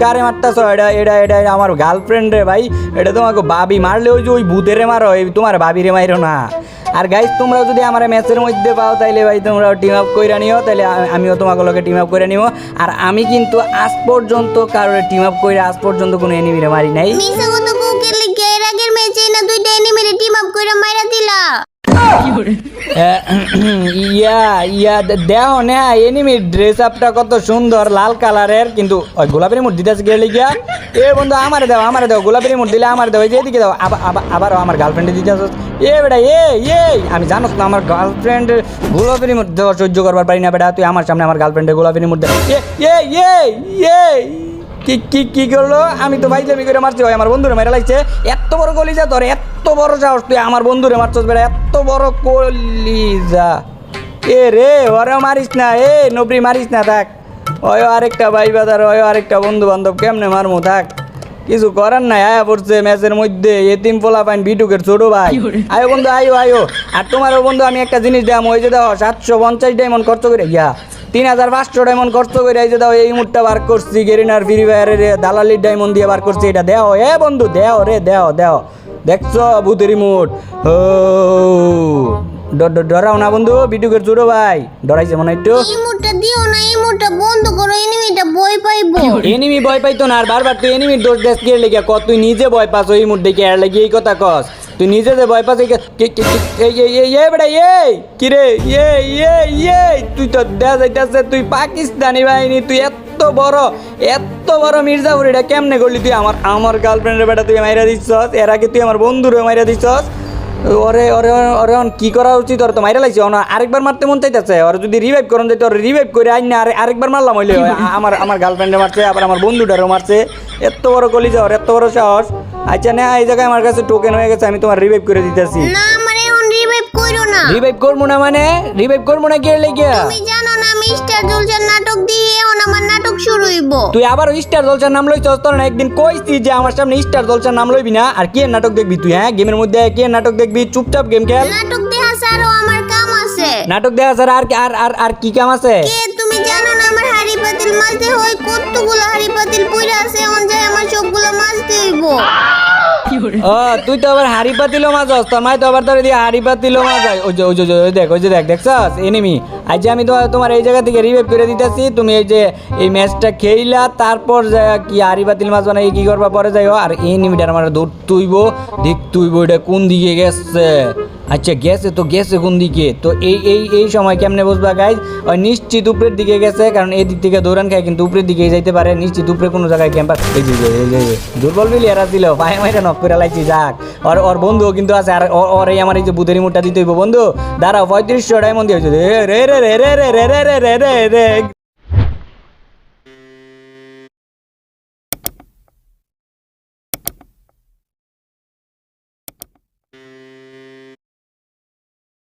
কারে আমার গার্লফ্রেন্ড রে ভাই। এটা তোমাকে বাবি মারলে ওই যে ওই ভূতেরে মারো তোমার বাবি রে মাইরো না। আর গাইস তোমরাও যদি আমার ম্যাচের মধ্যে পাও, তাইলে ভাই তোমরাও টিম আপ করে নিও, তাইলে আমিও তোমাকে লোকে টিম আপ করে নিও আর আমি কিন্তু আজ পর্যন্ত কারোর টিম আপ করে আজ পর্যন্ত কোনো এনিমিরে মারি নাই। এর আগের টিম আপ কইরা মাইরা দিলা। ইয়া ইয়া, দে- দেও না এনিমি ড্রেস আপটা কত সুন্দর, লাল কালারের, কিন্তু, ওই গোলাপের মুঠ দিতেছে গেলে গিয়া এ বন্ধু, আমারে দাও আমারে দাও, গোলাপের মুঠ দিলে আমার দাও এদিকে দাও, আবার আমার গার্লফ্রেন্ডে দিতে এ বেটা, এ এ, আমি জানোস না আমার গার্লফ্রেন্ড গোলাপের মুঠ দেওয়া সহ্য করবার পারি না বেটা, তুই আমার সামনে আমার গার্লফ্রেন্ডের গোলাপের মুঠ দে। এ এ এ এ কি কি কি করল? আমি তো ভাইজামি করে মারছি ভাই আমার বন্ধুরে মেরে লাগছে। এত বড় কলিজা তোর এত বড় সাহস তুই আমার বন্ধুরে মারছস বেটা এত বড় কলিজা। এ রে ওরে মারিস না এ নবরি মারিস না থাক। ওই আরেকটা ভাই বাজার ওই আরেকটা বন্ধু বান্ধব কেমনে মারমু থাক। কিছু করার নাই আয়া পড়ছে ম্যাচের মধ্যে এতিম পোলা পাইন বিটুকের ছোট ভাই। আয়ো বন্ধু আয়ো আয়ো। আর তোমারও বন্ধু আমি একটা জিনিস দাম ওই যে দাও সাতশো পঞ্চাশ ডায়মন্ড খরচ করে ইয়া। তিন হাজার পাঁচশো ডায়মন্ড খরচ করে এই যে দাও, এই মুডটা বার করছি, গেরিনার ফ্রি ফায়ারের দালালির ডায়মন্ড দিয়ে বার করছি, এটা দেও, এ বন্ধু, দেও রে, দেও দেও। দেখছ ভূতের মুট ও ডরাও না বন্ধু বিটুকের ছোট ভাই। ডরাইছে মনে একটু। ইমোটটা দিও না ইমোটটা বন্ধ করো এনিমিটা বই পাইবো। এনিমি ভয় পাইতো না আর বারবার তুই দোষ দেশ কে লেগে ক তুই নিজে ভয় পাস ওই মুড দেখে আর লেগে এই কথা কস। তুই নিজে যে ভয় পাস এই বেটা এই! এই এই এই! তুই তো দেশ যাইতাছে তুই পাকিস্তানি বাহিনী তুই এত বড় এত বড় মির্জাপুর এটা কেমনে করলি তুই? আমার আমার গার্লফ্রেন্ডের বেটা তুই মাইরা দিচ্ছস এর আগে তুই আমার বন্ধুরে মাইরা দিচ্ছস। ওরে ওরে ওরে কি করা উচিত? ওর তো মাইরা লাগছে অন আরেকবার মারতে মন চাইতেছে। ওর যদি রিভাইভ করন যাইতে ওর রিভাইভ করে আইন না আরে আরেকবার মারলাম হইলে। আমার আমার গার্লফ্রেন্ডে মারছে আবার আমার বন্ধুটারও মারছে। এত বড় কলি যাওয়ার এত বড় সাহস। আচ্ছা না এই জায়গায় আমার কাছে টোকেন হয়ে গেছে আমি তোমার রিভাইভ করে দিতেছি। না এখন রিভাইভ না। রিভাইভ করব না মানে? রিভাইভ করব না কে লেগে তুমি জানো না আমি স্টার হইব তুই আবার স্টার জলসার নাম লই তোর না একদিন কইছি যে আমার সামনে স্টার জলসার নাম লইবি না। আর কি নাটক দেখবি তুই হ্যাঁ? গেমের মধ্যে কি নাটক দেখবি? চুপচাপ গেম খেল। নাটক দেখা স্যার আমার কাম আছে। নাটক দেখা স্যার আর আর আর আর কি কাম আছে? কে তুমি জানো না আমার হাড়ি পাতিল মাঝে হয়? কতগুলো হাড়ি পাতিল পড়ে আছে? অন যায় আমার সবগুলো মাছ হইব। ও, তুই তো আবার হাড়ি পাতিলো মাছ তোমায় তো আবার ধরে দিয়ে হাড়ি পাতিলো মাছ ওই যে ওই যে, ওই দেখ, ওই যে দেখ, দেখছস? এনিমি আজ আমি তোমার তোমার এই জায়গা থেকে রিভাইভ করে দিতেছি, তুমি এই যে, এই ম্যাচটা খেইলা, তারপর কি হাড়ি পাতিল মাছ বানাই কি করবা, পরে যাইও। আর এনিমিটার আমার দূর তুইব দেখ তুইব, এটা কোন দিকে গেছে? আচ্ছা গেছে তো গেছে কোন দিকে তো এই এই এই সময় কেমনে বসবা গাইজ ওই নিশ্চিত উপরের দিকে গেছে কারণ এই দিক থেকে দৌড়ান খায় কিন্তু উপরের দিকে যাইতে পারে নিশ্চিত উপরে কোনো জায়গায় ক্যাম্পার এই যে, দুর্বল বিলিয়ারা ছিল পায়ে মাইটা নক করে লাইছি যাক ওর ওর বন্ধুও কিন্তু আছে আর ওর এই আমার এই যে বুধের মুঠটা দিতে হইব বন্ধু দাঁড়াও পঁয়ত্রিশশো ডায়মন্ড দিয়ে হয়েছে রে রে রে রে রে রে রে রে রে রে রে